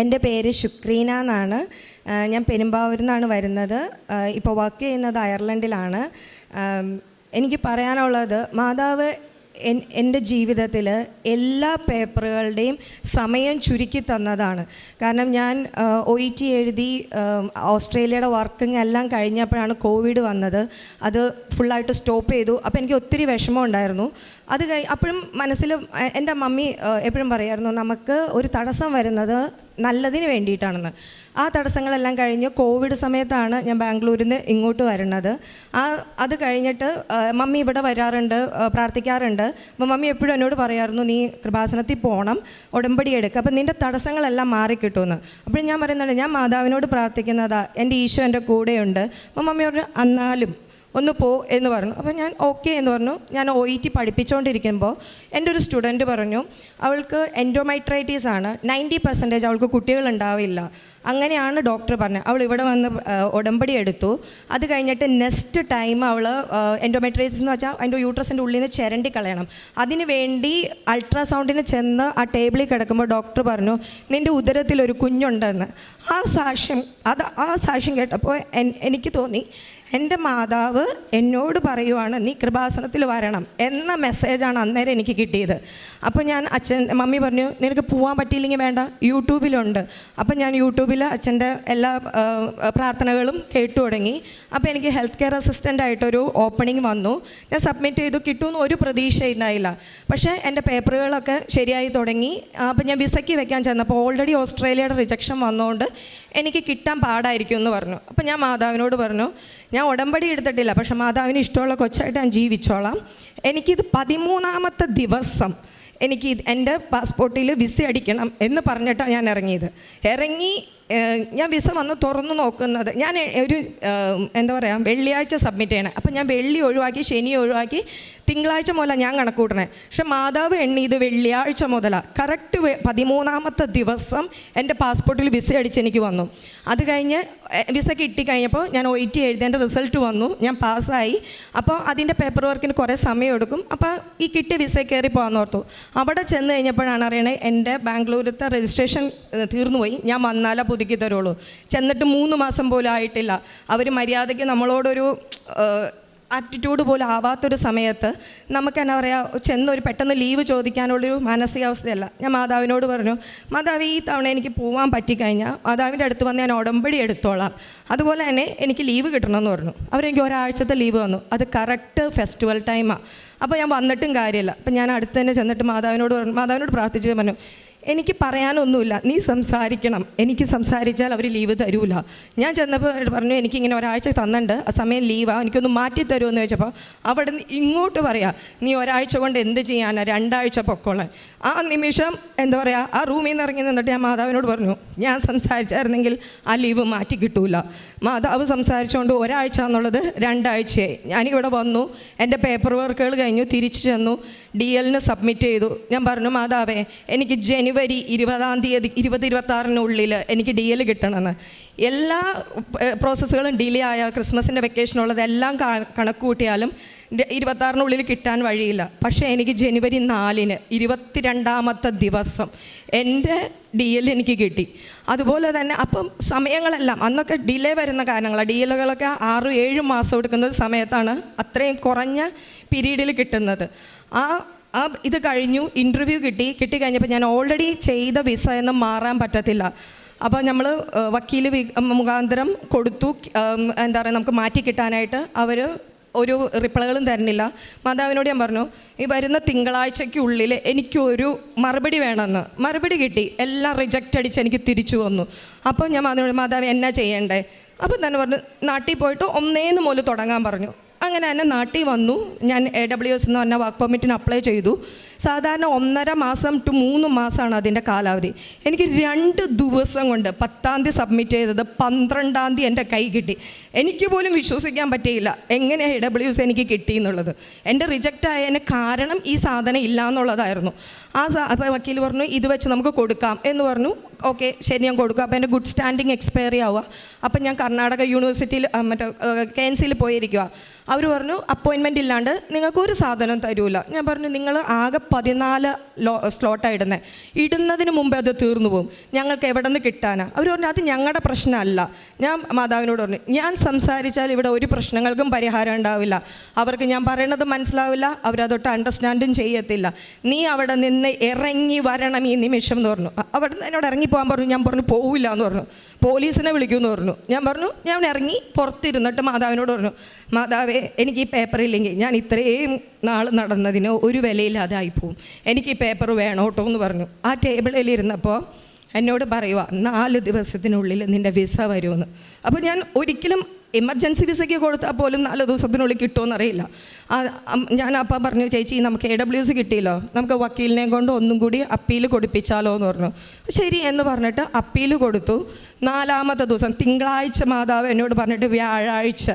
എന്റെ പേര് ശുക്രീന എന്നാണ്. ഞാൻ പെരുമ്പാവൂരിൽ നിന്നാണ് വരുന്നത്. ഇപ്പോൾ വർക്ക് ചെയ്യുന്നത് അയർലൻഡിലാണ്. എനിക്ക് പറയാനുള്ളത് മാതാവ് എൻ എന്റെ ജീവിതത്തിൽ എല്ലാ പേപ്പറുകളുടെയും സമയം ചുരുക്കി തന്നതാണ്. കാരണം ഞാൻ ഒ ഇ ടി എഴുതി ഓസ്ട്രേലിയയുടെ വർക്കിംഗ് എല്ലാം കഴിഞ്ഞപ്പോഴാണ് കോവിഡ് വന്നത്. അത് ഫുള്ളായിട്ട് സ്റ്റോപ്പ് ചെയ്തു. അപ്പോൾ എനിക്ക് ഒത്തിരി വിഷമം ഉണ്ടായിരുന്നു. അത് കഴി അപ്പോഴും മനസ്സിൽ എന്റെ മമ്മി എപ്പോഴും പറയായിരുന്നു നമുക്ക് ഒരു തടസ്സം വരുന്നത് നല്ലതിന് വേണ്ടിയിട്ടാണെന്ന്. ആ തടസ്സങ്ങളെല്ലാം കഴിഞ്ഞ് കോവിഡ് സമയത്താണ് ഞാൻ ബാംഗ്ലൂരിൽ നിന്ന് ഇങ്ങോട്ട് വരുന്നത്. ആ അത് കഴിഞ്ഞിട്ട് മമ്മി ഇവിടെ വരാറുണ്ട് പ്രാർത്ഥിക്കാറുണ്ട്. അപ്പോൾ മമ്മി എപ്പോഴും എന്നോട് പറയായിരുന്നു നീ കൃപാസനത്തിൽ പോകണം ഉടമ്പടി എടുക്കുക അപ്പം നിന്റെ തടസ്സങ്ങളെല്ലാം മാറിക്കിട്ടുമെന്ന് അപ്പോൾ ഞാൻ പറയുന്നുണ്ട് ഞാൻ മാതാവിനോട് പ്രാർത്ഥിക്കുന്നതാ എന്റെ ഈശോ എന്റെ കൂടെയുണ്ട്. അപ്പോൾ മമ്മി പറഞ്ഞു എന്നാലും ഒന്ന് പോ എന്ന് പറഞ്ഞു. അപ്പോൾ ഞാൻ ഓക്കെ എന്ന് പറഞ്ഞു. ഞാൻ ഒ ഇ ടി പഠിപ്പിച്ചുകൊണ്ടിരിക്കുമ്പോൾ എന്റെ ഒരു സ്റ്റുഡന്റ് പറഞ്ഞു അവൾക്ക് എൻഡോമൈട്രൈറ്റീസ് ആണ്. നയന്റി പെർസെന്റേജ് അവൾക്ക് കുട്ടികൾ ഉണ്ടാവില്ല അങ്ങനെയാണ് ഡോക്ടർ പറഞ്ഞത്. അവൾ ഇവിടെ വന്ന് ഉടമ്പടി എടുത്തു. അത് കഴിഞ്ഞിട്ട് നെക്സ്റ്റ് ടൈം അവൾ എൻഡോമൈട്രൈറ്റീസ് എന്ന് വെച്ചാൽ അതിന്റെ യൂട്രസിന്റെ ഉള്ളിൽ നിന്ന് ചിരണ്ടി കളയണം. അതിന് വേണ്ടി അൾട്രാസൗണ്ടിന് ചെന്ന് ആ ടേബിളിൽ കിടക്കുമ്പോൾ ഡോക്ടർ പറഞ്ഞു നിന്റെ ഉദരത്തിൽ ഒരു കുഞ്ഞുണ്ടെന്ന്. ആ സാക്ഷ്യം അത് ആ സാക്ഷ്യം കേട്ടപ്പോൾ എനിക്ക് തോന്നി എന്റെ മാതാവ് എന്നോട് പറയുവാണ് നീ കൃപാസനത്തിൽ വരണം എന്ന മെസ്സേജാണ് അന്നേരം എനിക്ക് കിട്ടിയത്. അപ്പോൾ ഞാൻ അച്ഛൻ മമ്മി പറഞ്ഞു നിനക്ക് പോകാൻ പറ്റിയില്ലെങ്കിൽ വേണ്ട യൂട്യൂബിലുണ്ട്. അപ്പം ഞാൻ യൂട്യൂബിൽ അച്ഛന്റെ എല്ലാ പ്രാർത്ഥനകളും കേട്ടു തുടങ്ങി. അപ്പോൾ എനിക്ക് ഹെൽത്ത് കെയർ അസിസ്റ്റന്റ് ആയിട്ടൊരു ഓപ്പണിംഗ് വന്നു. ഞാൻ സബ്മിറ്റ് ചെയ്തു. കിട്ടുമെന്ന് ഒരു പ്രതീക്ഷ ഉണ്ടായില്ല. പക്ഷേ എന്റെ പേപ്പറുകളൊക്കെ ശരിയായി തുടങ്ങി. അപ്പോൾ ഞാൻ വിസയ്ക്ക് വെക്കാൻ ചെന്നപ്പോൾ ഓൾറെഡി ഓസ്ട്രേലിയയുടെ റിജക്ഷൻ വന്നുകൊണ്ട് എനിക്ക് കിട്ടാൻ പാടായിരിക്കും എന്ന് പറഞ്ഞു. അപ്പോൾ ഞാൻ മാതാവിനോട് പറഞ്ഞു ഞാൻ ഉടമ്പടി എടുത്തിട്ടില്ല പക്ഷെ മാതാവിന് ഇഷ്ടമുള്ള കൊച്ചായിട്ട് ഞാൻ ജീവിച്ചോളാം. എനിക്കിത് പതിമൂന്നാമത്തെ ദിവസം എനിക്ക് എന്റെ പാസ്പോർട്ടിൽ വിസ അടിക്കണം എന്ന് പറഞ്ഞിട്ടാണ് ഞാൻ ഇറങ്ങിയത്. ഇറങ്ങി ഞാൻ വിസ വന്ന് തുറന്നു നോക്കുന്നത്. ഞാൻ ഒരു എന്താ പറയുക വെള്ളിയാഴ്ച സബ്മിറ്റ് ചെയ്യണം. അപ്പം ഞാൻ വെള്ളി ഒഴിവാക്കി ശനി ഒഴിവാക്കി തിങ്കളാഴ്ച മുതലാണ് ഞാൻ കണക്ക് കൂട്ടണേ പക്ഷെ മാതാവ് എണ്ണി ഇത് വെള്ളിയാഴ്ച മുതലാണ് കറക്റ്റ് പതിമൂന്നാമത്തെ ദിവസം എന്റെ പാസ്പോർട്ടിൽ വിസ അടിച്ച് എനിക്ക് വന്നു. അത് കഴിഞ്ഞ് വിസ കിട്ടിക്കഴിഞ്ഞപ്പോൾ ഞാൻ ഒ ടി എഴുതേണ്ട റിസൾട്ട് വന്നു. ഞാൻ പാസ്സായി. അപ്പോൾ അതിന്റെ പേപ്പർ വർക്കിന് കുറേ സമയം എടുക്കും. അപ്പോൾ ഈ കിട്ടിയ വിസ കയറി പോകാമെന്ന് ഓർത്തു. അവിടെ ചെന്ന് കഴിഞ്ഞപ്പോഴാണ് അറിയണേ എന്റെ ബാംഗ്ലൂരത്തെ രജിസ്ട്രേഷൻ തീർന്നുപോയി. ഞാൻ വന്നാലേ പുതുക്കി തരുള്ളൂ. ചെന്നിട്ട് മൂന്ന് മാസം പോലും ആയിട്ടില്ല. അവർ മര്യാദയ്ക്ക് നമ്മളോടൊരു ആറ്റിറ്റ്യൂഡ് പോലും ആവാത്തൊരു സമയത്ത് നമുക്ക് എന്നാ പറയുക ചെന്നൊരു പെട്ടെന്ന് ലീവ് ചോദിക്കാനുള്ളൊരു മാനസികാവസ്ഥയല്ല. ഞാൻ മാതാവിനോട് പറഞ്ഞു മാതാവ് ഈ തവണ എനിക്ക് പോകാൻ പറ്റിക്കഴിഞ്ഞാൽ മാതാവിന്റെ അടുത്ത് വന്ന് ഞാൻ ഉടമ്പടി എടുത്തോളാം. അതുപോലെ തന്നെ എനിക്ക് ലീവ് കിട്ടണമെന്ന് പറഞ്ഞു. അവരെനിക്ക് ഒരാഴ്ചത്തെ ലീവ് വന്നു അത് കറക്റ്റ് ഫെസ്റ്റിവൽ ടൈമാണ് അപ്പോൾ ഞാൻ വന്നിട്ടും കാര്യമില്ല. അപ്പം ഞാൻ അടുത്ത് തന്നെ ചെന്നിട്ട് മാതാവിനോട് പറഞ്ഞു മാതാവിനോട് പ്രാർത്ഥിച്ചിട്ട് പറഞ്ഞു എനിക്ക് പറയാനൊന്നുമില്ല. നീ സംസാരിക്കണം. എനിക്ക് സംസാരിച്ചാൽ അവർ ലീവ് തരൂല. ഞാൻ ചെന്നപ്പോൾ പറഞ്ഞു എനിക്കിങ്ങനെ ഒരാഴ്ച തന്നിട്ടുണ്ട്. ആ സമയം ലീവാണ് എനിക്കൊന്ന് മാറ്റി തരുമെന്ന് ചോദിച്ചപ്പോൾ അവിടെ നിന്ന് ഇങ്ങോട്ട് പറയാം നീ ഒരാഴ്ച കൊണ്ട് എന്ത് ചെയ്യാനാ? രണ്ടാഴ്ച പൊക്കോളാൻ. ആ നിമിഷം എന്താ പറയുക ആ റൂമിൽ നിന്ന് ഇറങ്ങി നിന്നിട്ട് ഞാൻ മാതാവിനോട് പറഞ്ഞു ഞാൻ സംസാരിച്ചായിരുന്നെങ്കിൽ ആ ലീവ് മാറ്റി കിട്ടൂല. മാതാവ് സംസാരിച്ചുകൊണ്ട് ഒരാഴ്ച എന്നുള്ളത് രണ്ടാഴ്ചയായി. ഞാനിവിടെ വന്നു. എന്റെ പേപ്പർ വർക്കുകൾ കഴിഞ്ഞു. തിരിച്ചു ചെന്നു. ഡി എല്ലിന് സബ്മിറ്റ് ചെയ്തു. ഞാൻ പറഞ്ഞു മാതാവേ എനിക്ക് ജനുവരി ഇരുപതാം തീയതി ഇരുപത് ഇരുപത്തി ആറിനുള്ളിൽ എനിക്ക് ഡി എൽ കിട്ടണമെന്ന്. എല്ലാ പ്രോസസ്സുകളും ഡിലേ ആയ ക്രിസ്മസിന്റെ വെക്കേഷനുള്ളതെല്ലാം കണക്ക് കൂട്ടിയാലും ഇരുപത്താറിനുള്ളിൽ കിട്ടാൻ വഴിയില്ല. പക്ഷേ എനിക്ക് ജനുവരി നാലിന് ഇരുപത്തിരണ്ടാമത്തെ ദിവസം എന്റെ ഡി എൽ എനിക്ക് കിട്ടി. അതുപോലെ തന്നെ അപ്പം സമയങ്ങളെല്ലാം അന്നൊക്കെ ഡിലേ വരുന്ന കാരണങ്ങളാണ് ഡി എല്ലുകളൊക്കെ ആറ് ഏഴ് മാസം എടുക്കുന്ന ഒരു സമയത്താണ് അത്രയും കുറഞ്ഞ പീരീഡിൽ കിട്ടുന്നത്. ആ ആ ഇത് കഴിഞ്ഞു ഇന്റർവ്യൂ കിട്ടി. കിട്ടി കഴിഞ്ഞപ്പോൾ ഞാൻ ഓൾറെഡി ചെയ്ത വിസ എന്ന് മാറാൻ പറ്റത്തില്ല. അപ്പോൾ നമ്മൾ വക്കീൽ മുഖാന്തരം കൊടുത്തു. എന്താ പറയുക നമുക്ക് മാറ്റി കിട്ടാനായിട്ട് അവർ ഒരു റിപ്ലൈകളും തരുന്നില്ല. മാതാവിനോട് ഞാൻ പറഞ്ഞു ഈ വരുന്ന തിങ്കളാഴ്ചയ്ക്കുള്ളിൽ എനിക്കൊരു മറുപടി വേണമെന്ന്. മറുപടി കിട്ടി. എല്ലാം റിജക്റ്റ് അടിച്ച് എനിക്ക് തിരിച്ചു വന്നു. അപ്പോൾ ഞാൻ മാതാവിനോട് മാതാവ് എന്നാ ചെയ്യണ്ടേ? അപ്പം തന്നെ പറഞ്ഞു നാട്ടിൽ പോയിട്ട് ഒന്നേന്ന് മുതൽ തുടങ്ങാൻ പറഞ്ഞു. അങ്ങനെ തന്നെ നാട്ടിൽ വന്നു. ഞാൻ എ ഡബ്ല്യു എസ് എന്ന് പറഞ്ഞ വർക്ക് പെർമിറ്റിന് അപ്ലൈ ചെയ്തു. സാധാരണ ഒന്നര മാസം ടു മൂന്ന് മാസമാണ് അതിന്റെ കാലാവധി. എനിക്ക് രണ്ട് ദിവസം കൊണ്ട് പത്താം തീയതി സബ്മിറ്റ് ചെയ്തത് പന്ത്രണ്ടാം തീയതി എന്റെ കൈ കിട്ടി. എനിക്ക് പോലും വിശ്വസിക്കാൻ പറ്റിയില്ല എങ്ങനെയാണ് ഇ ഡബ്ല്യു എസ് എനിക്ക് കിട്ടി എന്നുള്ളത്. എന്റെ റിജക്റ്റ് ആയതിന് കാരണം ഈ സാധനം ഇല്ല എന്നുള്ളതായിരുന്നു. ആ സാ അപ്പോൾ വക്കീൽ പറഞ്ഞു ഇത് വെച്ച് നമുക്ക് കൊടുക്കാം. എന്ന് പറഞ്ഞു ഓക്കെ ശരി ഞാൻ കൊടുക്കും. അപ്പോൾ എന്റെ ഗുഡ് സ്റ്റാൻഡിങ് എക്സ്പയറി ആവുക. അപ്പം ഞാൻ കർണാടക യൂണിവേഴ്സിറ്റിയിൽ മറ്റേ കെ പോയിരിക്കുക അവർ പറഞ്ഞു അപ്പോയിൻമെന്റ് ഇല്ലാണ്ട് നിങ്ങൾക്ക് ഒരു സാധനം തരൂല. ഞാൻ പറഞ്ഞു നിങ്ങൾ ആകെ പതിനാല് ലോ സ്ലോട്ടാണ് ഇടുന്നത് ഇടുന്നതിന് മുമ്പേ അത് തീർന്നു പോകും ഞങ്ങൾക്ക് എവിടെ നിന്ന് കിട്ടാനാ? അവർ പറഞ്ഞു അത് ഞങ്ങളുടെ പ്രശ്നമല്ല. ഞാൻ മാതാവിനോട് പറഞ്ഞു ഞാൻ സംസാരിച്ചാൽ ഇവിടെ ഒരു പ്രശ്നങ്ങൾക്കും പരിഹാരം ഉണ്ടാവില്ല. അവർക്ക് ഞാൻ പറയണത് മനസ്സിലാവില്ല. അവരതൊട്ട് അണ്ടർസ്റ്റാൻഡും ചെയ്യത്തില്ല. നീ അവിടെ നിന്ന് ഇറങ്ങി വരണം ഈ നിമിഷം എന്ന് പറഞ്ഞു. അവിടെ നിന്ന് എന്നോട് ഇറങ്ങി പോകാൻ പറഞ്ഞു. ഞാൻ പറഞ്ഞു പോവില്ല എന്ന് പറഞ്ഞു. പോലീസിനെ വിളിക്കുമെന്ന് പറഞ്ഞു. ഞാൻ പറഞ്ഞു ഞാൻ ഇറങ്ങി പുറത്തിരുന്നിട്ട് മാതാവിനോട് പറഞ്ഞു മാതാവേ എനിക്ക് ഈ പേപ്പർ ഇല്ലെങ്കിൽ ഞാൻ ഇത്രയും നാൾ നടന്നതിന് ഒരു വിലയില്ലാതായി പോവും. എനിക്ക് ഈ പേപ്പർ വേണം കേട്ടോ എന്ന് പറഞ്ഞു. ആ ടേബിളിൽ ഇരുന്നപ്പോൾ എന്നോട് പറയുക നാല് ദിവസത്തിനുള്ളിൽ നിന്റെ വിസ വരുമെന്ന്. അപ്പോൾ ഞാൻ ഒരിക്കലും എമർജൻസി വിസയ്ക്ക് കൊടുത്താൽ പോലും നാല് ദിവസത്തിനുള്ളിൽ കിട്ടുമെന്നറിയില്ല ഞാൻ അപ്പം പറഞ്ഞു ചേച്ചി നമുക്ക് എ ഡബ്ല്യു സി കിട്ടിയല്ലോ. നമുക്ക് വക്കീലിനെ കൊണ്ട് ഒന്നും കൂടി അപ്പീൽ കൊടുപ്പിച്ചാലോ എന്ന് പറഞ്ഞു. ശരി എന്ന് പറഞ്ഞിട്ട് അപ്പീൽ കൊടുത്തു. നാലാമത്തെ ദിവസം തിങ്കളാഴ്ച മാതാവ് എന്നോട് പറഞ്ഞിട്ട് വ്യാഴാഴ്ച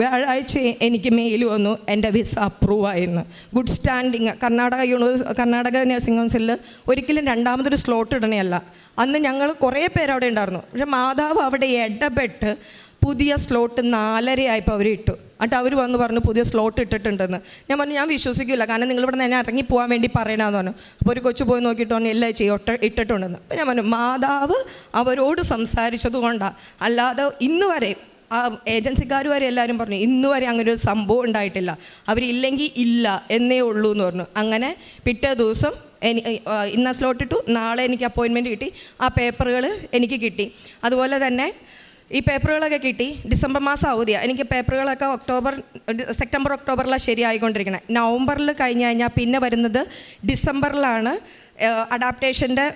വ്യാഴാഴ്ച എനിക്ക് മെയിൽ വന്നു എന്റെ വിസ അപ്രൂവ് ആയിരുന്നു good standing Karnataka universe Karnataka nursing കൗൺസിലിൽ ഒരിക്കലും രണ്ടാമതൊരു സ്ലോട്ട് ഇടണയല്ല. അന്ന് ഞങ്ങൾ കുറേ പേര് അവിടെ ഉണ്ടായിരുന്നു. പക്ഷെ മാതാവ് അവിടെ ഇടപെട്ട് പുതിയ സ്ലോട്ട് നാലരയായപ്പോൾ അവർ ഇട്ടു. എന്നിട്ട് അവർ വന്ന് പറഞ്ഞു പുതിയ സ്ലോട്ട് ഇട്ടിട്ടുണ്ടെന്ന്. ഞാൻ പറഞ്ഞു ഞാൻ വിശ്വസിക്കില്ല കാരണം നിങ്ങൾ ഇവിടെ നിന്ന് ഇറങ്ങി പോകാൻ വേണ്ടി പറയണമെന്ന് പറഞ്ഞു. അപ്പോൾ ഒരു കൊച്ചു പോയി നോക്കിയിട്ട് പറഞ്ഞു എല്ലാം ചെയ്യും ഒട്ട ഇട്ടിട്ടുണ്ടെന്ന്. അപ്പോൾ ഞാൻ പറഞ്ഞു മാതാവ് അവരോട് സംസാരിച്ചത് കൊണ്ടാണ് അല്ലാതെ ഇന്ന് വരെ ആ ഏജൻസിക്കാർ വരെ എല്ലാവരും പറഞ്ഞു ഇന്ന് വരെ അങ്ങനെ ഒരു സംഭവം ഉണ്ടായിട്ടില്ല. അവരില്ലെങ്കിൽ ഇല്ല എന്നേ ഉള്ളൂ എന്ന് പറഞ്ഞു. അങ്ങനെ പിറ്റേ ദിവസം എനി ഇന്ന സ്ലോട്ട് ഇട്ടു. നാളെ എനിക്ക് അപ്പോയിൻമെന്റ് കിട്ടി. ആ പേപ്പറുകൾ എനിക്ക് കിട്ടി. അതുപോലെ തന്നെ ഈ പേപ്പറുകളൊക്കെ കിട്ടി. ഡിസംബർ മാസം അവധിയാണ് എനിക്ക് പേപ്പറുകളൊക്കെ ഒക്ടോബർ സെപ്റ്റംബർ ഒക്ടോബറിലാണ് ശരിയായിക്കൊണ്ടിരിക്കുന്നത് നവംബറിൽ കഴിഞ്ഞ് കഴിഞ്ഞാൽ പിന്നെ വരുന്നത് ഡിസംബറിലാണ് അഡാപ്റ്റേഷന്റെ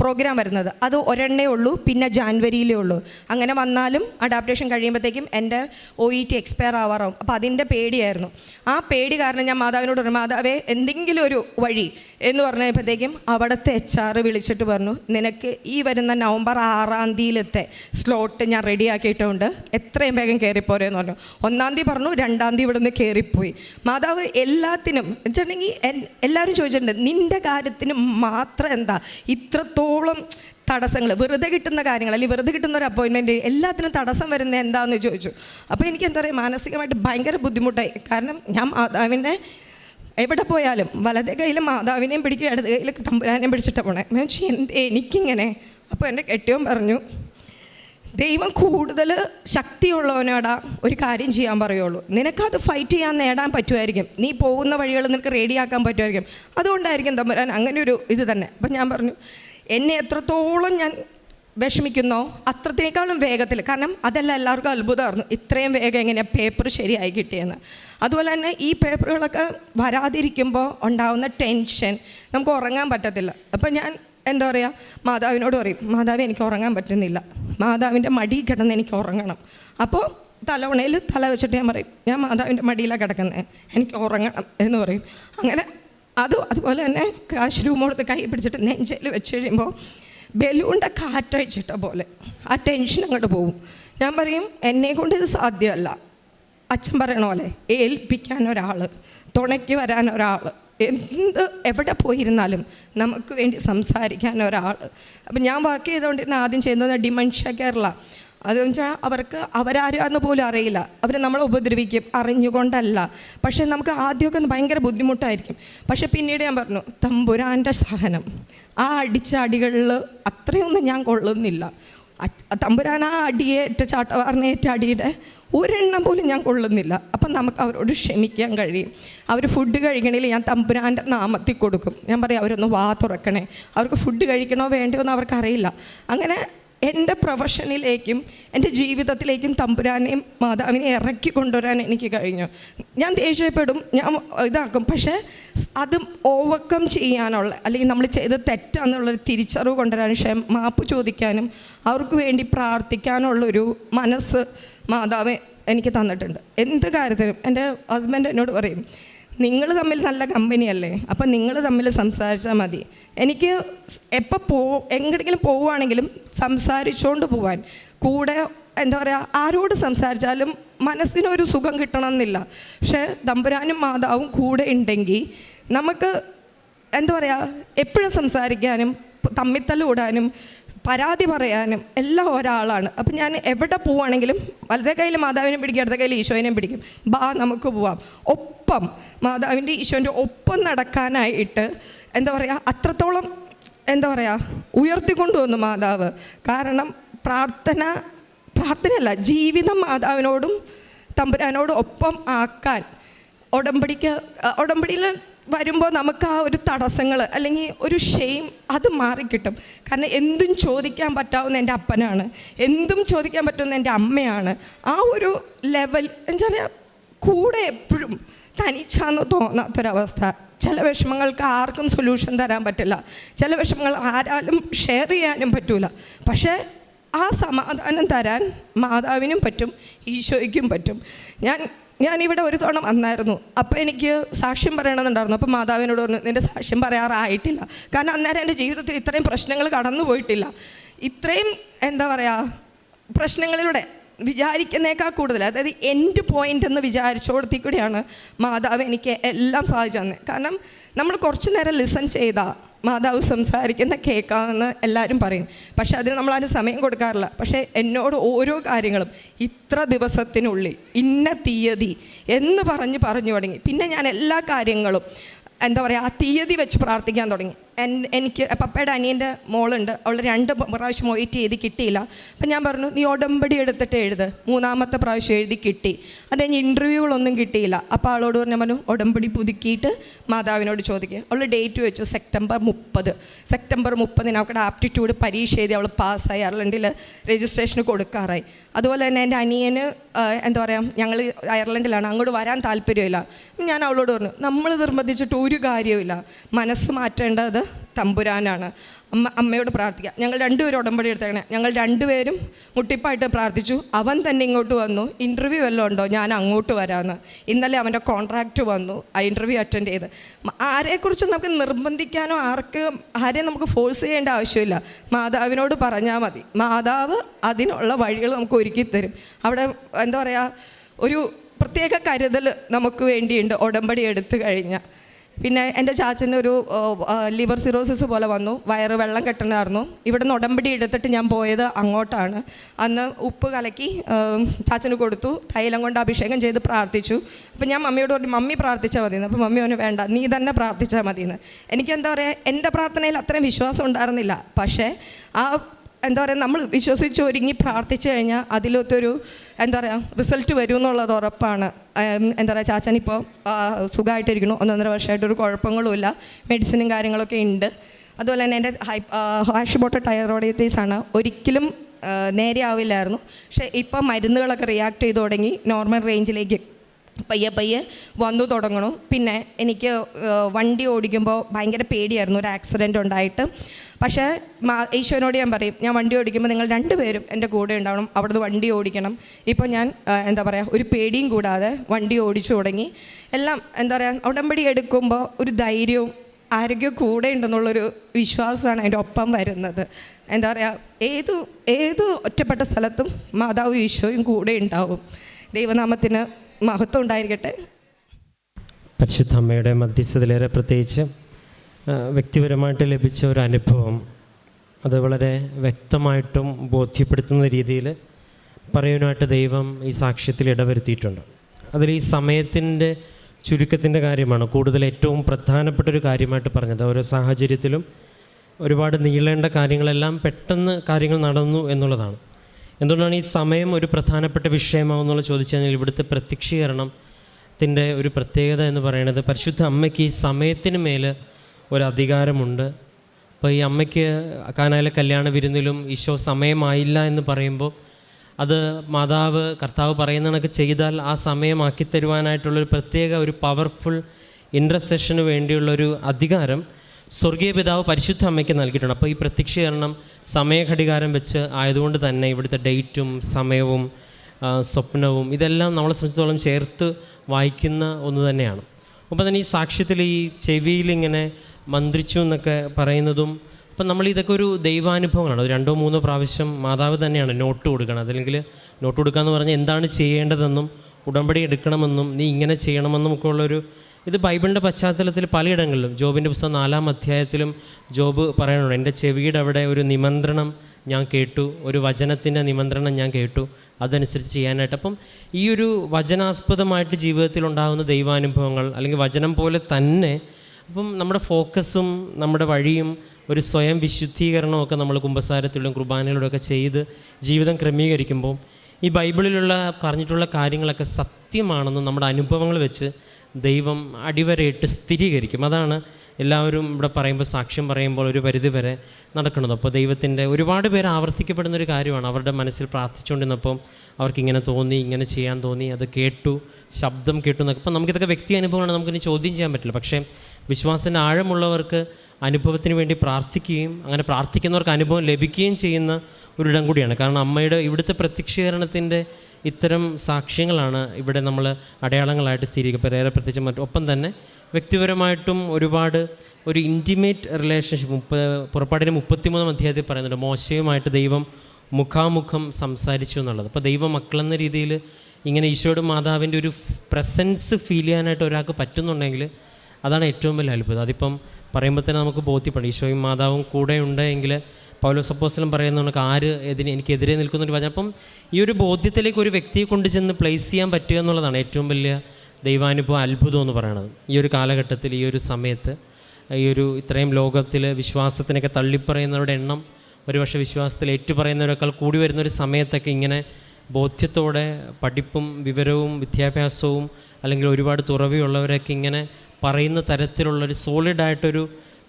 പ്രോഗ്രാം വരുന്നത്. അത് ഒരെണ്ണേ ഉള്ളൂ പിന്നെ ജാൻവരിയിലേ ഉള്ളൂ. അങ്ങനെ വന്നാലും അഡാപ്റ്റേഷൻ കഴിയുമ്പോഴത്തേക്കും എന്റെ ഒ ഇ ടി എക്സ്പയർ ആവാറാവും. അപ്പോൾ അതിന്റെ പേടിയായിരുന്നു. ആ പേടി കാരണം ഞാൻ മാതാവിനോട് പറഞ്ഞു മാതാവേ എന്തെങ്കിലും ഒരു വഴി എന്ന് പറഞ്ഞപ്പോഴത്തേക്കും അവിടുത്തെ എച്ച് ആർ വിളിച്ചിട്ട് പറഞ്ഞു നിനക്ക് ഈ വരുന്ന നവംബർ ആറാം തീയതിയിലത്തെ സ്ലോട്ട് ഞാൻ റെഡിയാക്കിയിട്ടുണ്ട് എത്രയും വേഗം കയറിപ്പോരെന്ന് പറഞ്ഞു. ഒന്നാം തീയതി പറഞ്ഞു രണ്ടാം തീയതി ഇവിടുന്ന് കയറിപ്പോയി. മാതാവ് എല്ലാത്തിനും വെച്ചിട്ടുണ്ടെങ്കിൽ എല്ലാവരും ചോദിച്ചിട്ടുണ്ട് നിന്റെ കാര്യത്തിന് മാത്രം എന്താ ഇത്രത്തോളം തടസ്സങ്ങൾ വെറുതെ കിട്ടുന്ന കാര്യങ്ങൾ അല്ലെങ്കിൽ വെറുതെ കിട്ടുന്ന ഒരു അപ്പോയിൻമെന്റ് എല്ലാത്തിനും തടസ്സം വരുന്നത് എന്താണെന്ന് ചോദിച്ചു. അപ്പോൾ എനിക്ക് എന്താ പറയുക മാനസികമായിട്ട് ഭയങ്കര ബുദ്ധിമുട്ടായി. കാരണം ഞാൻ മാതാവിന്റെ എവിടെ പോയാലും വലത് കയ്യിൽ മാതാവിനെയും പിടിക്കുക ഇടത് കയ്യിൽ തമ്പുരാനെയും പിടിച്ചിട്ടാണ് പോണേ. എനിക്കിങ്ങനെ? അപ്പോൾ എന്റെ കെട്ടിയോൻ പറഞ്ഞു ദൈവം കൂടുതൽ ശക്തിയുള്ളവനോടാ ഒരു കാര്യം ചെയ്യാൻ പറയുള്ളൂ. നിനക്കത് ഫൈറ്റ് ചെയ്യാൻ നേടാൻ പറ്റുമായിരിക്കും. നീ പോകുന്ന വഴികൾ നിനക്ക് റെഡിയാക്കാൻ പറ്റുമായിരിക്കും. അതുകൊണ്ടായിരിക്കും തമ്പുരാൻ അങ്ങനെ ഒരു ഇത് തന്നെ. അപ്പം ഞാൻ പറഞ്ഞു എന്നെ എത്രത്തോളം ഞാൻ വിഷമിക്കുന്നോ അത്രത്തിനേക്കാളും വേഗത്തിൽ. കാരണം അതല്ല എല്ലാവർക്കും അത്ഭുതമായിരുന്നു. ഇത്രയും വേഗം എങ്ങനെയാണ് പേപ്പർ ശരിയായി കിട്ടിയെന്ന്. അതുപോലെ തന്നെ ഈ പേപ്പറുകളൊക്കെ വരാതിരിക്കുമ്പോൾ ഉണ്ടാകുന്ന ടെൻഷൻ നമുക്ക് ഉറങ്ങാൻ പറ്റത്തില്ല. അപ്പം ഞാൻ എന്താ പറയുക മാതാവിനോട് പറയും മാതാവ് എനിക്ക് ഉറങ്ങാൻ പറ്റുന്നില്ല. മാതാവിന്റെ മടി കിടന്ന് എനിക്ക് ഉറങ്ങണം. അപ്പോൾ തലവണയിൽ തല വെച്ചിട്ട് ഞാൻ പറയും ഞാൻ മാതാവിന്റെ മടിയിലാണ് കിടക്കുന്നത് എനിക്ക് ഉറങ്ങണം. എന്ന് പറയും. അങ്ങനെ അത് അതുപോലെ തന്നെ ക്രാഷ് റൂമോടത്ത് കൈ പിടിച്ചിട്ട് നെഞ്ചയിൽ വെച്ച് കഴിയുമ്പോൾ ബലൂണിന്റെ കാറ്റഴിച്ചിട്ട പോലെ ആ ടെൻഷൻ അങ്ങോട്ട് പോകും ഞാൻ പറയും എന്നെ കൊണ്ട് ഇത് സാധ്യമല്ല. അച്ഛൻ പറയണ പോലെ ഏൽപ്പിക്കാൻ ഒരാൾ തുണയ്ക്ക് വരാൻ ഒരാൾ എന്ത് എവിടെ പോയിരുന്നാലും നമുക്ക് വേണ്ടി സംസാരിക്കാൻ ഒരാൾ. അപ്പം ഞാൻ വർക്ക് ചെയ്തുകൊണ്ടിരുന്ന ആദ്യം ചെയ്യുന്നത് ഡിമൻഷ്യ കേരള. അതെന്ന് വെച്ചാൽ അവർക്ക് അവരാരാന്ന് പോലും അറിയില്ല. അവർ നമ്മളെ ഉപദ്രവിക്കും. അറിഞ്ഞുകൊണ്ടല്ല. പക്ഷേ നമുക്ക് ആദ്യമൊക്കെ ഒന്ന് ഭയങ്കര ബുദ്ധിമുട്ടായിരിക്കും. പക്ഷേ പിന്നീട് ഞാൻ പറഞ്ഞു തമ്പുരാന്റെ സഹനം. ആ അടിച്ച അടികളിൽ അത്രയൊന്നും ഞാൻ കൊള്ളുന്നില്ല. തമ്പുരാൻ ആ അടിയേറ്റ ചാട്ടവാറിനേറ്റ അടിയുടെ ഒരെണ്ണം പോലും ഞാൻ കൊള്ളുന്നില്ല. അപ്പം നമുക്ക് അവരോട് ക്ഷമിക്കാൻ കഴിയും. അവർ ഫുഡ് കഴിക്കണമെങ്കിൽ ഞാൻ തമ്പുരാന്റെ നാമത്തിൽ കൊടുക്കും. ഞാൻ പറയും അവരൊന്ന് വാ തുറക്കണേ. അവർക്ക് ഫുഡ് കഴിക്കണോ വേണ്ടയോ എന്ന് അവർക്കറിയില്ല. അങ്ങനെ എന്റെ പ്രൊഫഷനിലേക്കും എന്റെ ജീവിതത്തിലേക്കും തമ്പുരാനെയും മാതാവിനെ ഇറക്കി കൊണ്ടുവരാൻ എനിക്ക് കഴിഞ്ഞു. ഞാൻ ദേഷ്യപ്പെടും ഞാൻ ഇതാക്കും. പക്ഷേ അത് ഓവർകം ചെയ്യാനുള്ള അല്ലെങ്കിൽ നമ്മൾ ചെയ്ത് തെറ്റാന്നുള്ളൊരു തിരിച്ചറിവ് കൊണ്ടുവരാനും ക്ഷമ മാപ്പ് ചോദിക്കാനും അവർക്ക് വേണ്ടി പ്രാർത്ഥിക്കാനുള്ളൊരു മനസ്സ് മാതാവ് എനിക്ക് തന്നിട്ടുണ്ട്. എന്ത് കാര്യത്തിനും എന്റെ ഹസ്ബൻഡ് എന്നോട് പറയും നിങ്ങൾ തമ്മിൽ നല്ല കമ്പനിയല്ലേ അപ്പം നിങ്ങൾ തമ്മിൽ സംസാരിച്ചാൽ മതി. എനിക്ക് എപ്പോൾ പോ എങ്ങടെങ്കിലും പോവുകയാണെങ്കിലും സംസാരിച്ചുകൊണ്ട് പോവാൻ. കൂടെ എന്താ പറയുക ആരോട് സംസാരിച്ചാലും മനസ്സിനൊരു സുഖം കിട്ടണമെന്നില്ല. പക്ഷേ തമ്പുരാനും മാതാവും കൂടെ ഉണ്ടെങ്കിൽ നമുക്ക് എന്താ പറയുക എപ്പോഴും സംസാരിക്കാനും തമ്മിത്തല്ല് കൂടാനും പരാതി പറയാനും എല്ലാം ഒരാളാണ്. അപ്പം ഞാൻ എവിടെ പോവുകയാണെങ്കിലും വലത്തെ കയ്യിൽ മാതാവിനെ പിടിക്കും ഇടത്തെ കയ്യിൽ ഈശോയിനെയും പിടിക്കും. ബാ നമുക്ക് പോവാം. ഒപ്പം മാതാവിന്റെ ഈശോന്റെ ഒപ്പം നടക്കാനായിട്ട് എന്താ പറയുക അത്രത്തോളം എന്താ പറയുക ഉയർത്തിക്കൊണ്ടുവന്നു മാതാവ്. കാരണം പ്രാർത്ഥന പ്രാർത്ഥനയല്ല ജീവിതം മാതാവിനോടും തമ്പുരാനോടും ഒപ്പം ആക്കാൻ ഉടമ്പടിക്ക് ഉടമ്പടിയിൽ വരുമ്പോൾ നമുക്ക് ആ ഒരു തടസ്സങ്ങൾ അല്ലെങ്കിൽ ഒരു ഷെയിം അത് മാറിക്കിട്ടും. കാരണം എന്തും ചോദിക്കാൻ പറ്റാവുന്ന എന്റെ അപ്പനാണ്. എന്തും ചോദിക്കാൻ പറ്റുന്ന എന്റെ അമ്മയാണ്. ആ ഒരു ലെവൽ എന്താ പറയുക കൂടെ എപ്പോഴും തനിച്ചാന്ന് തോന്നാത്തൊരവസ്ഥ. ചില വിഷമങ്ങൾക്ക് ആർക്കും സൊല്യൂഷൻ തരാൻ പറ്റില്ല. ചില വിഷമങ്ങൾ ആരാലും ഷെയർ ചെയ്യാനും പറ്റില്ല പക്ഷേ ആ സമാധാനം തരാൻ മാതാവിനും പറ്റും ഈശോയ്ക്കും പറ്റും. ഞാൻ ഞാനിവിടെ ഒരു തവണ വന്നായിരുന്നു. അപ്പോൾ എനിക്ക് സാക്ഷ്യം പറയണമെന്നുണ്ടായിരുന്നു. അപ്പോൾ മാതാവിനോട് പറഞ്ഞു നിന്റെ സാക്ഷ്യം പറയാറായിട്ടില്ല. കാരണം അന്നേരം എന്റെ ജീവിതത്തിൽ ഇത്രയും പ്രശ്നങ്ങൾ കടന്നു പോയിട്ടില്ല ഇത്രയും എന്താ പറയുക പ്രശ്നങ്ങളിലൂടെ വിചാരിക്കുന്നേക്കാൾ കൂടുതൽ. അതായത് എൻഡ് പോയിന്റ് എന്ന് വിചാരിച്ചോടത്തി കൂടിയാണ് മാതാവ് എനിക്ക് എല്ലാം സാധിച്ചു തന്നെ കാരണം നമ്മൾ കുറച്ച് നേരം ലിസൺ ചെയ്താൽ മാതാവ് സംസാരിക്കുന്ന കേൾക്കാമെന്ന് എല്ലാവരും പറയും. പക്ഷേ അതിന് നമ്മൾ അതിന് സമയം കൊടുക്കാറില്ല. പക്ഷേ എന്നോട് ഓരോ കാര്യങ്ങളും ഇത്ര ദിവസത്തിനുള്ളിൽ ഇന്ന തീയതി എന്ന് പറഞ്ഞ് പറഞ്ഞു തുടങ്ങി. പിന്നെ ഞാൻ എല്ലാ കാര്യങ്ങളും എന്താ പറയുക ആ തീയതി വെച്ച് പ്രാർത്ഥിക്കാൻ തുടങ്ങി. എനിക്ക് പപ്പയുടെ അനിയന്റെ മോളുണ്ട്. അവൾ രണ്ട് പ്രാവശ്യം വെയിറ്റ് ചെയ്ത് കിട്ടിയില്ല. അപ്പം ഞാൻ പറഞ്ഞു നീ ഉടമ്പടി എടുത്തിട്ട് എഴുത്. മൂന്നാമത്തെ പ്രാവശ്യം എഴുതി കിട്ടി. അത് കഴിഞ്ഞ് ഇന്റർവ്യൂകളൊന്നും കിട്ടിയില്ല. അപ്പോൾ ആളോട് പറഞ്ഞു പറഞ്ഞു ഉടമ്പടി പുതുക്കിയിട്ട് മാതാവിനോട് ചോദിക്കുക അവൾ ഡേറ്റ് വെച്ചു സെപ്റ്റംബർ മുപ്പത്. സെപ്റ്റംബർ മുപ്പതിന് അവളുടെ ആപ്റ്റിറ്റ്യൂഡ് പരീക്ഷ എഴുതി അവൾ പാസ്സായി. അയർലൻഡിൽ രജിസ്ട്രേഷന് കൊടുക്കാറായി. അതുപോലെ തന്നെ എന്റെ അനിയന് എന്താ പറയുക ഞങ്ങൾ അയർലൻഡിലാണ്. അങ്ങോട്ട് വരാൻ താല്പര്യമില്ല. ഞാൻ അവളോട് പറഞ്ഞു നമ്മൾ നിർബന്ധിച്ചിട്ട് ഒരു കാര്യമില്ല മനസ്സ് മാറ്റേണ്ടത് തമ്പുരാനാണ്. അമ്മ അമ്മയോട് പ്രാർത്ഥിക്കാം. ഞങ്ങൾ രണ്ടുപേരും ഉടമ്പടി എടുത്തേക്കണേ. ഞങ്ങൾ രണ്ടുപേരും മുട്ടിപ്പായിട്ട് പ്രാർത്ഥിച്ചു. അവൻ തന്നെ ഇങ്ങോട്ട് വന്നു. ഇന്റർവ്യൂ വല്ലതും ഉണ്ടോ? ഞാൻ അങ്ങോട്ട് വരാമെന്ന് ഇന്നലെ അവന്റെ കോൺട്രാക്റ്റ് വന്നു. ആ ഇന്റർവ്യൂ അറ്റൻഡ് ചെയ്ത്. ആരെക്കുറിച്ച് നമുക്ക് നിർബന്ധിക്കാനോ ആർക്ക് ആരെയും നമുക്ക് ഫോഴ്സ് ചെയ്യേണ്ട ആവശ്യമില്ല. മാതാവിനോട് പറഞ്ഞാൽ മതി. മാതാവ് അതിനുള്ള വഴികൾ നമുക്ക് ഒരുക്കി തരും. അവിടെ എന്താ പറയുക ഒരു പ്രത്യേക കരുതൽ നമുക്ക് വേണ്ടിയുണ്ട് ഉടമ്പടി എടുത്തു കഴിഞ്ഞാൽ പിന്നെ എന്റെ ചാച്ചന് ഒരു ലിവർ സിറോസിസ് പോലെ വന്നു. വയറ് വെള്ളം കെട്ടണമായിരുന്നു. ഇവിടെ നിന്ന് ഉടമ്പടി എടുത്തിട്ട് ഞാൻ പോയത് അങ്ങോട്ടാണ്. അന്ന് ഉപ്പ് കലക്കി ചാച്ചന് കൊടുത്തു. തൈലം കൊണ്ട് അഭിഷേകം ചെയ്ത് പ്രാർത്ഥിച്ചു. അപ്പം ഞാൻ മമ്മിയോട് പറഞ്ഞു മമ്മി പ്രാർത്ഥിച്ചാൽ മതിയെന്ന്. അപ്പോൾ മമ്മി അവന് വേണ്ട നീ തന്നെ പ്രാർത്ഥിച്ചാൽ മതിയെന്ന്. എനിക്ക് എന്താ പറയുക എന്റെ പ്രാർത്ഥനയിൽ അത്രയും വിശ്വാസം ഉണ്ടായിരുന്നില്ല. പക്ഷേ ആ എന്താ പറയുക നമ്മൾ വിശ്വസിച്ച് ഒരുങ്ങി പ്രാർത്ഥിച്ചു കഴിഞ്ഞാൽ അതിലൊത്തൊരു എന്താ പറയുക റിസൾട്ട് വരും എന്നുള്ളത് ഉറപ്പാണ്. എന്താ പറയുക ചാച്ചൻ ഇപ്പോൾ സുഖമായിട്ടിരിക്കുന്നു ഒന്നൊന്നര വർഷമായിട്ട് ഒരു കുഴപ്പങ്ങളുമില്ല. മെഡിസിനും കാര്യങ്ങളൊക്കെ ഉണ്ട്. അതുപോലെ തന്നെ എന്റെ ഹൈ ഹാഷ് ഹാഷിബോട്ട ടൈറോയിഡൈറ്റീസ് ആണ്. ഒരിക്കലും നേരെയാവില്ലായിരുന്നു. പക്ഷേ ഇപ്പോൾ മരുന്നുകളൊക്കെ റിയാക്ട് ചെയ്ത് തുടങ്ങി നോർമൽ റേഞ്ചിലേക്ക് പയ്യെ പയ്യെ വന്നു തുടങ്ങണു. പിന്നെ എനിക്ക് വണ്ടി ഓടിക്കുമ്പോൾ ഭയങ്കര പേടിയായിരുന്നു. ഒരു ആക്സിഡന്റ് ഉണ്ടായിട്ട്. പക്ഷേ ഈശോനോട് ഞാൻ പറയും ഞാൻ വണ്ടി ഓടിക്കുമ്പോൾ നിങ്ങൾ രണ്ടുപേരും എന്റെ കൂടെ ഉണ്ടാവണം. അവിടുന്ന് വണ്ടി ഓടിക്കണം. ഇപ്പോൾ ഞാൻ എന്താ പറയുക ഒരു പേടിയും കൂടാതെ വണ്ടി ഓടിച്ചു തുടങ്ങി. എല്ലാം എന്താ പറയുക ഉടമ്പടി എടുക്കുമ്പോൾ ഒരു ധൈര്യവും ആരോഗ്യം കൂടെ ഉണ്ടെന്നുള്ളൊരു വിശ്വാസമാണ് അതിന്റെ ഒപ്പം വരുന്നത്. എന്താ പറയുക ഏത് ഏത് ഒറ്റപ്പെട്ട സ്ഥലത്തും മാതാവും ഈശോയും കൂടെ ഉണ്ടാവും. ദൈവനാമത്തിന് മഹത്വം ഉണ്ടായിരിക്കട്ടെ പരിശുദ്ധ അമ്മയുടെ മധ്യസ്ഥതയിലേറെ പ്രത്യേകിച്ച് വ്യക്തിപരമായിട്ട് ലഭിച്ച ഒരു അനുഭവം അത് വളരെ വ്യക്തമായിട്ടും ബോധ്യപ്പെടുത്തുന്ന രീതിയിൽ പറയുവാനായിട്ട് ദൈവം ഈ സാക്ഷ്യത്തിൽ ഇടവരുത്തിയിട്ടുണ്ട്. അതിൽ ഈ സമയത്തിന്റെ ചുരുക്കത്തിന്റെ കാര്യമാണ് കൂടുതൽ ഏറ്റവും പ്രധാനപ്പെട്ട ഒരു കാര്യമായിട്ട് പറഞ്ഞത്. ഓരോ സാഹചര്യത്തിലും ഒരുപാട് നീളേണ്ട കാര്യങ്ങളെല്ലാം പെട്ടെന്ന് കാര്യങ്ങൾ നടന്നു എന്നുള്ളതാണ്. എന്തുകൊണ്ടാണ് ഈ സമയം ഒരു പ്രധാനപ്പെട്ട വിഷയമാവുന്നുള്ള ചോദിച്ചു കഴിഞ്ഞാൽ ഇവിടുത്തെ പ്രത്യക്ഷീകരണം ത്തിന്റെ ഒരു പ്രത്യേകത എന്ന് പറയുന്നത് പരിശുദ്ധ അമ്മയ്ക്ക് ഈ സമയത്തിന് മേൽ ഒരു അധികാരമുണ്ട് അപ്പോൾ ഈ അമ്മയ്ക്ക് കാനായിലെ കല്യാണ വിരുന്നിലും ഈശോ സമയമായില്ല എന്ന് പറയുമ്പോൾ അത് മാതാവ് കർത്താവ് പറയുന്ന കണക്ക് ചെയ്താൽ ആ സമയമാക്കി തരുവാനായിട്ടുള്ളൊരു പ്രത്യേക ഒരു പവർഫുൾ ഇന്റർസെഷന് വേണ്ടിയുള്ളൊരു അധികാരം സ്വർഗീയ പിതാവ് പരിശുദ്ധ അമ്മയ്ക്ക് നൽകിയിട്ടുണ്ട്. അപ്പോൾ ഈ പ്രത്യക്ഷീകരണം സമയഘടികാരം വെച്ച് ആയതുകൊണ്ട് തന്നെ ഇവിടുത്തെ ഡേറ്റും സമയവും സ്വപ്നവും ഇതെല്ലാം നമ്മളെ സംബന്ധിച്ചിടത്തോളം ചേർത്ത് വായിക്കുന്ന ഒന്ന് തന്നെയാണ്. അപ്പോൾ തന്നെ ഈ സാക്ഷ്യത്തിൽ ഈ ചെവിയിലിങ്ങനെ മന്ത്രിച്ചു എന്നൊക്കെ പറയുന്നതും അപ്പം നമ്മൾ ഇതൊക്കെ ഒരു ദൈവാനുഭവങ്ങളാണ്. രണ്ടോ മൂന്നോ പ്രാവശ്യം മാതാവ് തന്നെയാണ് നോട്ട് കൊടുക്കണം. അതല്ലെങ്കിൽ നോട്ട് കൊടുക്കുക എന്ന് പറഞ്ഞാൽ എന്താണ് ചെയ്യേണ്ടതെന്നും ഉടമ്പടി എടുക്കണമെന്നും നീ ഇങ്ങനെ ചെയ്യണമെന്നും ഒക്കെ ഉള്ളൊരു ഇത് ബൈബിളിന്റെ പശ്ചാത്തലത്തിൽ പലയിടങ്ങളിലും. ജോബിന്റെ പുസ്തകം നാലാം അധ്യായത്തിലും ജോബ് പറയുന്നുണ്ട് എന്റെ ചെവിയുടെ അവിടെ ഒരു നിമന്ത്രണം ഞാൻ കേട്ടു. ഒരു വചനത്തിന്റെ നിമന്ത്രണം ഞാൻ കേട്ടു. അതനുസരിച്ച് ചെയ്യാനായിട്ട്. അപ്പം ഈ ഒരു വചനാസ്പദമായിട്ട് ജീവിതത്തിൽ ഉണ്ടാകുന്ന ദൈവാനുഭവങ്ങൾ അല്ലെങ്കിൽ വചനം പോലെ തന്നെ അപ്പം നമ്മുടെ ഫോക്കസും നമ്മുടെ വഴിയും ഒരു സ്വയം വിശുദ്ധീകരണമൊക്കെ നമ്മൾ കുമ്പസാരത്തിലും കുർബാനയിലൂടെ ഒക്കെ ചെയ്ത് ജീവിതം ക്രമീകരിക്കുമ്പോൾ ഈ ബൈബിളിലുള്ള പറഞ്ഞിട്ടുള്ള കാര്യങ്ങളൊക്കെ സത്യമാണെന്ന് നമ്മുടെ അനുഭവങ്ങൾ വെച്ച് ദൈവം അടിവരയിട്ട് സ്ഥിരീകരിക്കും. അതാണ് എല്ലാവരും ഇവിടെ പറയുമ്പോൾ സാക്ഷ്യം പറയുമ്പോൾ ഒരു പരിധി വരെ നടക്കുന്നത്. അപ്പോൾ ദൈവത്തിന്റെ ഒരുപാട് പേര് ആവർത്തിക്കപ്പെടുന്ന ഒരു കാര്യമാണ്. അവരുടെ മനസ്സിൽ പ്രാർത്ഥിച്ചുകൊണ്ടിരുന്നപ്പം അവർക്ക് ഇങ്ങനെ തോന്നി ഇങ്ങനെ ചെയ്യാൻ തോന്നി അത് കേട്ടു ശബ്ദം കേട്ടു എന്നൊക്കെ. അപ്പം നമുക്കിതൊക്കെ വ്യക്തി അനുഭവമാണ്. നമുക്കിനി ചോദ്യം ചെയ്യാൻ പറ്റില്ല. പക്ഷേ വിശ്വാസത്തിന്റെ ആഴമുള്ളവർക്ക് അനുഭവത്തിന് വേണ്ടി പ്രാർത്ഥിക്കുകയും അങ്ങനെ പ്രാർത്ഥിക്കുന്നവർക്ക് അനുഭവം ലഭിക്കുകയും ചെയ്യുന്ന ഒരിടം കൂടിയാണ്. കാരണം അമ്മയുടെ ഇവിടുത്തെ പ്രത്യക്ഷീകരണത്തിന്റെ ഇത്തരം സാക്ഷ്യങ്ങളാണ് ഇവിടെ നമ്മൾ അടയാളങ്ങളായിട്ട് സ്ഥിരീകരിക്കുക ഏറെ പ്രത്യേകിച്ച് മറ്റും ഒപ്പം തന്നെ വ്യക്തിപരമായിട്ടും ഒരുപാട് ഒരു ഇന്റിമേറ്റ് റിലേഷൻഷിപ്പ് മുപ്പ പുറപ്പാടിന് മുപ്പത്തിമൂന്നാം അധ്യായത്തിൽ പറയുന്നുണ്ട് മോശയുമായിട്ട് ദൈവം മുഖാമുഖം സംസാരിച്ചു എന്നുള്ളത്. അപ്പോൾ ദൈവ മക്കളെന്ന രീതിയിൽ ഇങ്ങനെ ഈശോയുടെ മാതാവിന്റെ ഒരു പ്രസൻസ് ഫീൽ ചെയ്യാനായിട്ട് ഒരാൾക്ക് പറ്റുന്നുണ്ടെങ്കിൽ അതാണ് ഏറ്റവും വലിയ അത്ഭുതം. അതിപ്പം പറയുമ്പോൾ തന്നെ നമുക്ക് ബോധ്യപ്പെടും ഈശോയും മാതാവും കൂടെ ഉണ്ട് എങ്കിൽ പൗലോസ് അപ്പോസ്തലൻ പറയുന്ന കണക്ക് ആര് ഇതിന് എനിക്കെതിരെ നിൽക്കുന്ന ഒരു വചനം. അപ്പം ഈ ഒരു ബോധ്യത്തിലേക്ക് ഒരു വ്യക്തിയെ കൊണ്ട് ചെന്ന് പ്ലേസ് ചെയ്യാൻ പറ്റുക എന്നുള്ളതാണ് ഏറ്റവും വലിയ ദൈവാനുഭവം അത്ഭുതം എന്ന് പറയുന്നത്. ഈ ഒരു കാലഘട്ടത്തിൽ ഈ ഒരു സമയത്ത് ഈ ഒരു ഇത്രയും ലോകത്തിൽ വിശ്വാസത്തിനൊക്കെ തള്ളിപ്പറയുന്നവരുടെ എണ്ണം ഒരുപക്ഷെ വിശ്വാസത്തിൽ ഏറ്റുപറയുന്നവരെക്കാൾ കൂടി വരുന്ന ഒരു സമയത്തൊക്കെ ഇങ്ങനെ ബോധ്യത്തോടെ പഠിപ്പും വിവരവും വിദ്യാഭ്യാസവും അല്ലെങ്കിൽ ഒരുപാട് തുറവിയുള്ളവരൊക്കെ ഇങ്ങനെ പറയുന്ന തരത്തിലുള്ളൊരു സോളിഡായിട്ടൊരു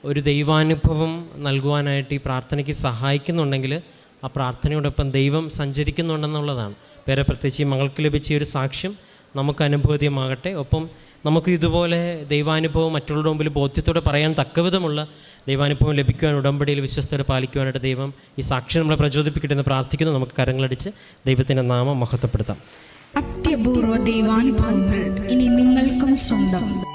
ഒരു ദൈവാനുഭവം നൽകുവാനായിട്ട് ഈ പ്രാർത്ഥനയ്ക്ക് സഹായിക്കുന്നുണ്ടെങ്കിൽ ആ പ്രാർത്ഥനയോടൊപ്പം ദൈവം സഞ്ചരിക്കുന്നുണ്ടെന്നുള്ളതാണ്. വേറെ പ്രത്യേകിച്ച് ഈ മകൾക്ക് ലഭിച്ച ഒരു സാക്ഷ്യം നമുക്ക് അനുഭവതീയമാകട്ടെ ഒപ്പം നമുക്ക് ഇതുപോലെ ദൈവാനുഭവം മറ്റുള്ളവരുടെ മുമ്പിൽ ബോധ്യത്തോടെ പറയാൻ തക്കവിധമുള്ള ദൈവാനുഭവം ലഭിക്കുവാൻ ഉടമ്പടിയിൽ വിശ്വസ്തരെ പാലിക്കുവാനായിട്ട് ദൈവം ഈ സാക്ഷ്യം നമ്മളെ പ്രചോദിപ്പിക്കട്ടെ എന്ന് പ്രാർത്ഥിക്കുന്നു. നമുക്ക് കരങ്ങളടിച്ച് ദൈവത്തിന്റെ നാമം മഹത്വപ്പെടുത്താം. അത്യപൂർവ ദൈവാനുഭവങ്ങൾ ഇനി നിങ്ങൾക്കും സ്വന്തം.